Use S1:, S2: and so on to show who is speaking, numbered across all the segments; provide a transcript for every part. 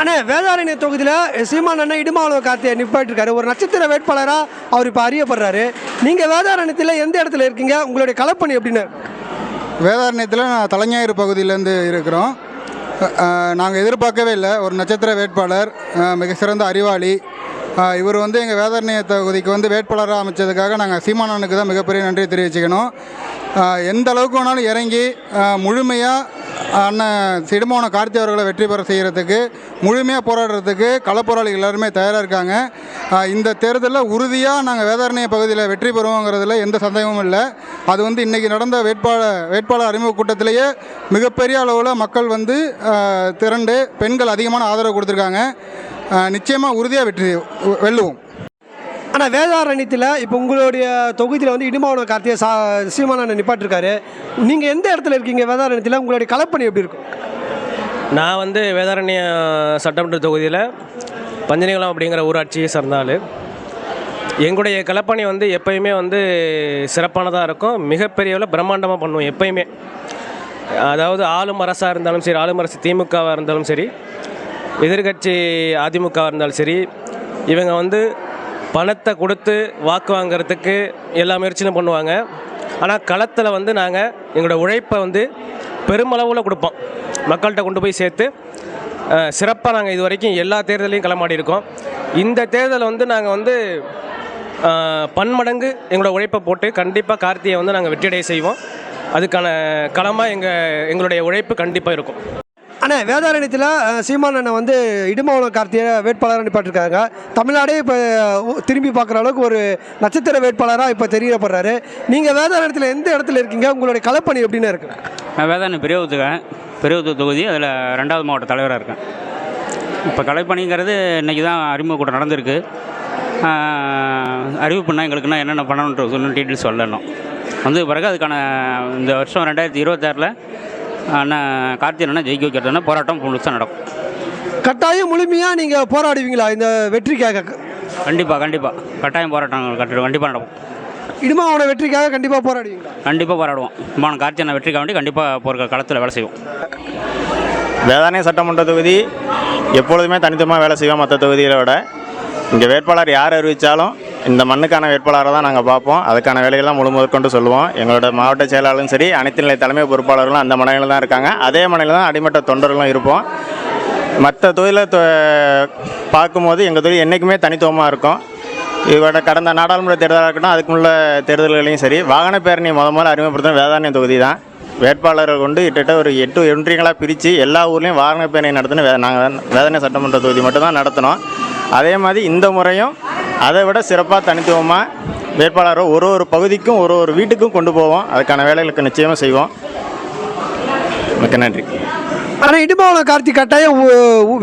S1: அண்ணே வேதாரண்ய தொகுதியில் சீமான் அண்ணன் இடுமாவளவு கார்த்தியை நிப்பாட்டிருக்காரு. ஒரு நட்சத்திர வேட்பாளராக அவர் இப்போ அறியப்படுறாரு. நீங்கள் வேதாரண்யத்தில் எந்த இடத்துல இருக்கீங்க? உங்களுடைய கலப்பணி எப்படின்னு?
S2: வேதாரண்யத்தில் நான் தலைஞாயிறு பகுதியிலேருந்து இருக்கிறோம். நாங்கள் எதிர்பார்க்கவே இல்லை. ஒரு நட்சத்திர வேட்பாளர் மிக சிறந்த அறிவாளி. இவர் வந்து எங்கள் வேதாரண்ய தொகுதிக்கு வந்து வேட்பாளராக அமைச்சதுக்காக நாங்கள் சீமானனுக்கு தான் மிகப்பெரிய நன்றி தெரிவிச்சுக்கணும். எந்த அளவுக்கு வேணாலும் இறங்கி முழுமையாக அண்ணன் சிடுமோன கார்த்தி அவர்களை வெற்றி பெற செய்கிறதுக்கு முழுமையாக போராடுறதுக்கு களப்போராளிகள் எல்லாருமே தயாராக இருக்காங்க. இந்த தேர்தலில் உறுதியாக நாங்கள் வேதாரண்ய பகுதியில் வெற்றி பெறுவோங்கிறதுல எந்த சந்தேகமும் இல்லை. அது வந்து இன்றைக்கி நடந்த வேட்பாளர் வேட்பாளர் அறிமுக கூட்டத்திலேயே மிகப்பெரிய அளவில் மக்கள் வந்து திரண்டு பெண்கள் அதிகமான ஆதரவு கொடுத்துருக்காங்க. நிச்சயமாக உறுதியாக வெற்றி வெல்லுவோம்.
S1: ஆனால் வேதாரண்யத்தில் இப்போ உங்களுடைய தொகுதியில் வந்து இடுமாவளவு கார்த்தியை சா சீமான் நிப்பாட்டிருக்காரு. நீங்கள் எந்த இடத்துல இருக்கீங்க வேதாரண்யத்தில்? உங்களுடைய கலப்பணி எப்படி இருக்கும்?
S3: நான் வந்து வேதாரண்ய சட்டமன்ற தொகுதியில் பஞ்சனிகுளம் அப்படிங்கிற ஊராட்சியை சார்ந்தாள் எங்களுடைய கலப்பணி வந்து எப்பயுமே வந்து சிறப்பானதாக இருக்கும். மிகப்பெரியவில் பிரம்மாண்டமாக பண்ணுவோம் எப்பயுமே. அதாவது ஆளும் அரசாக இருந்தாலும் சரி ஆளும் அரசு திமுகவாக இருந்தாலும் சரி எதிர்கட்சி அதிமுகவாக இருந்தாலும் சரி இவங்க வந்து பணத்தை கொடுத்து வாக்கு வாங்குறதுக்கு எல்லா முயற்சியும் பண்ணுவாங்க. ஆனால் களத்தில் வந்து நாங்கள் எங்களோட உழைப்பை வந்து பெருமளவில் கொடுப்போம். மக்கள்கிட்ட கொண்டு போய் சேர்த்து சிறப்பாக நாங்கள் இது வரைக்கும் எல்லா தேர்தலையும் களமாடி இருக்கோம். இந்த தேர்தலை வந்து நாங்கள் வந்து பன்மடங்கு எங்களோட உழைப்பை போட்டு கண்டிப்பாக கார்த்தியை வந்து நாங்கள் வெற்றியடைய செய்வோம். அதுக்கான களமாக எங்கள் எங்களுடைய உழைப்பு கண்டிப்பாக இருக்கும்.
S1: அண்ணே வேதாரண்யத்தில் சீமான் அண்ணன் வந்து இடுமாவளம் கார்த்தியை வேட்பாளராக நிப்பாட்டிருக்காங்க. தமிழ்நாடே இப்போ திரும்பி பார்க்குற அளவுக்கு ஒரு நட்சத்திர வேட்பாளராக இப்போ தெரியப்படுறாரு நீங்கள் வேதாரண்யத்தில் எந்த இடத்துல இருக்கீங்க? உங்களுடைய களப்பணி எப்படின்னு இருக்கு?
S4: நான் வேதாரணி பெரியவுத்துக்கேன் பெரியவுத்து தொகுதி அதில் ரெண்டாவது மாவட்ட தலைவராக இருக்கேன். இப்போ கலைப்பணிங்கிறது இன்றைக்கி தான் அறிமுக கூட்டம் நடந்திருக்கு. ஆஹ், அறிவிப்புனா எங்களுக்குன்னா என்னென்ன பண்ணணுன்ற சொல்லணும் டீட்டெயில்ஸ் சொல்லணும். வந்து பிறகு அதுக்கான இந்த வருஷம் ரெண்டாயிரத்தி இருபத்தாறில் அண்ணன் கார்த்திகை அண்ணன் ஜெயிக்க வைக்கிறதுனா போராட்டம் முழுசாக நடக்கும்.
S1: கட்டாயம் முழுமையாக நீங்கள் போராடுவீங்களா இந்த வெற்றிக்காக?
S4: கண்டிப்பாக கண்டிப்பாக கட்டாயம் போராட்டம் கட்டு கண்டிப்பாக நடக்கும்.
S1: இடுமாவள வெற்றிக்காக கண்டிப்பாக போராடுவீங்களா?
S4: கண்டிப்பாக போராடுவோம். விமான கார்த்திகை அண்ணன் வெற்றிக்காக வேண்டி கண்டிப்பாக போகிற களத்தில் வேலை செய்வோம்.
S5: வேதாரண்ய சட்டமன்ற தொகுதி எப்பொழுதுமே தனித்துவமாக வேலை செய்வோம் மற்ற தொகுதிகளை விட. இங்கே வேட்பாளர் யார் அறிவித்தாலும் இந்த மண்ணுக்கான வேட்பாளரை தான் நாங்கள் பார்ப்போம். அதுக்கான வேலைகள்லாம் முழு முதற்கொண்டு சொல்லுவோம். எங்களோட மாவட்ட செயலாளரும் சரி அனைத்து நிலை தலைமை பொறுப்பாளர்களும் அந்த மனையில் தான் இருக்காங்க. அதே மனையில் தான் அடிமட்ட தொண்டர்களும் இருப்போம். மற்ற தொழிலை பார்க்கும்போது எங்கள் தொழில் என்றைக்குமே தனித்துவமாக இருக்கும். இதோட கடந்த நாடாளுமன்ற தேர்தலாக இருக்கட்டும் அதுக்கு முள்ள தேர்தல்களையும் சரி வாகன பேரணி முத முதல்ல அறிமுகப்படுத்தின வேதாரண்யம் தொகுதி தான். வேட்பாளர்கள் கொண்டு கிட்டத்தட்ட ஒரு எட்டு ஒன்றியங்களாக பிரித்து எல்லா ஊர்லேயும் வாகன பேரணி நடத்தின வே நாங்கள் வேதனை சட்டமன்ற தொகுதி மட்டும்தான் நடத்தினோம் அதே மாதிரி இந்த முறையும் அதை விட சிறப்பாக தனித்துவமாக வேட்பாளரை ஒரு ஒரு பகுதிக்கும் ஒரு ஒரு வீட்டுக்கும் கொண்டு போவோம். அதுக்கான வேலைகளுக்கு நிச்சயமாக செய்வோம். மிக்க நன்றி.
S1: ஆனால் இடுமாவள கார்த்தி கட்டாயம்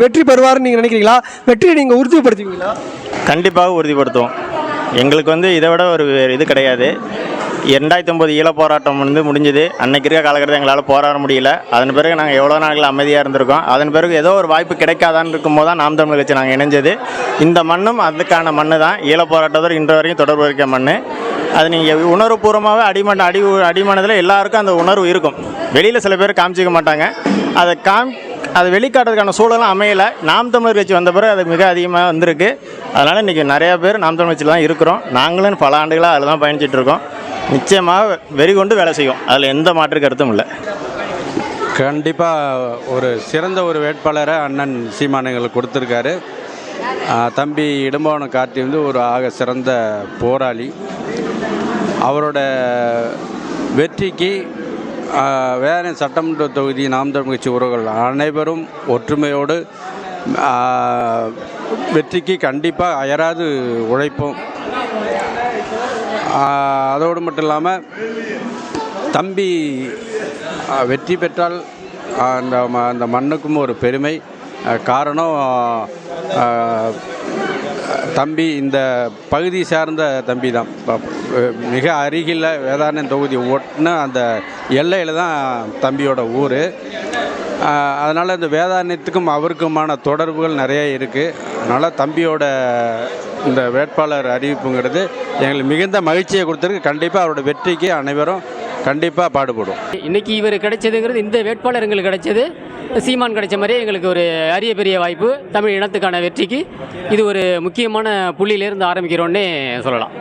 S1: வெற்றி பெறுவார்னு நீங்கள் நினைக்கிறீங்களா? வெற்றியை நீங்கள் உறுதிப்படுத்துவீங்களா?
S5: கண்டிப்பாக உறுதிப்படுத்துவோம். எங்களுக்கு வந்து இதை விட ஒரு இது கிடையாது. ரெண்டாயிரத்தி ஒம்பது ஈழ போராட்டம் வந்து முடிஞ்சது. அன்னைக்கு இருக்க காலகட்டத்தில் எங்களால் போராட முடியல. அதன் பிறகு நாங்கள் எவ்வளோ நாட்கள் அமைதியாக இருந்திருக்கோம். அதன் பிறகு ஏதோ ஒரு வாய்ப்பு கிடைக்காதான்னு இருக்கும்போது தான் நாம் தமிழ் கட்சி நாங்கள் இணைஞ்சது. இந்த மண்ணும் அதுக்கான மண்ணு தான். ஈழ போராட்டத்தோடு இன்று வரைக்கும் தொடர்பு இருக்க மண் அது நீங்கள் உணர்வுபூர்வமாகவே அடிமண் அடி அடிமனதில் எல்லாருக்கும் அந்த உணர்வு இருக்கும். வெளியில் சில பேர் காமிச்சிக்க மாட்டாங்க. அதை காம் அதை வெளிக்காட்டுறதுக்கான சூழலும் அமையலை. நாம் தமிழர் கட்சி வந்த பிறகு அது மிக அதிகமாக வந்திருக்கு. அதனால் இன்றைக்கி நிறையா பேர் நாம் தமிழ் கட்சியில் தான் இருக்கிறோம். நாங்களும் பல ஆண்டுகளாக அதில் தான் பயணிச்சிட்டு இருக்கோம். நிச்சயமாக வெறி கொண்டு வேலை செய்வோம் அதில் எந்த மாற்று கருத்தும் இல்லை.
S6: கண்டிப்பாக ஒரு சிறந்த ஒரு வேட்பாளரை அண்ணன் சீமான் கொடுத்துருக்காரு. தம்பி இடும்பவனம் கார்த்தி வந்து ஒரு ஆக சிறந்த போராளி. அவரோட வெற்றிக்கு வேற சட்டமன்ற தொகுதி நாம் தமிழ் கட்சி உறவுகள் அனைவரும் ஒற்றுமையோடு வெற்றிக்கு கண்டிப்பாக அயராது உழைப்போம். அதோடு மட்டும் இல்லாமல் தம்பி வெற்றி பெற்றால் அந்த ம- அந்த மண்ணுக்கும் ஒரு பெருமை. காரணம் தம்பி இந்த பகுதி சார்ந்த தம்பி தான். மிக அருகில் வேதாரண்யம் தொகுதி ஒட்டுன அந்த எல்லையில் தான் தம்பியோட ஊர். அதனால் இந்த வேதாரண்யத்துக்கும் அவருக்குமான தொடர்புகள் நிறைய இருக்குது அதனால் தம்பியோட இந்த வேட்பாளர் அறிவிப்புங்கிறது எங்களுக்கு மிகுந்த மகிழ்ச்சியை கொடுத்துருக்கு. கண்டிப்பாக அவரோட வெற்றிக்கு அனைவரும் கண்டிப்பாக பாடுபடும்.
S7: இன்னைக்கு இவர் கிடைச்சதுங்கிறது இந்த வேட்பாளர் எங்களுக்கு கிடைச்சது. சீமான் கிடைச்ச மாதிரியே எங்களுக்கு ஒரு அரிய பெரிய வாய்ப்பு தமிழ் இனத்துக்கான வெற்றிக்கு. இது ஒரு முக்கியமான புள்ளியிலேருந்து ஆரம்பிக்கிறோன்னே சொல்லலாம்.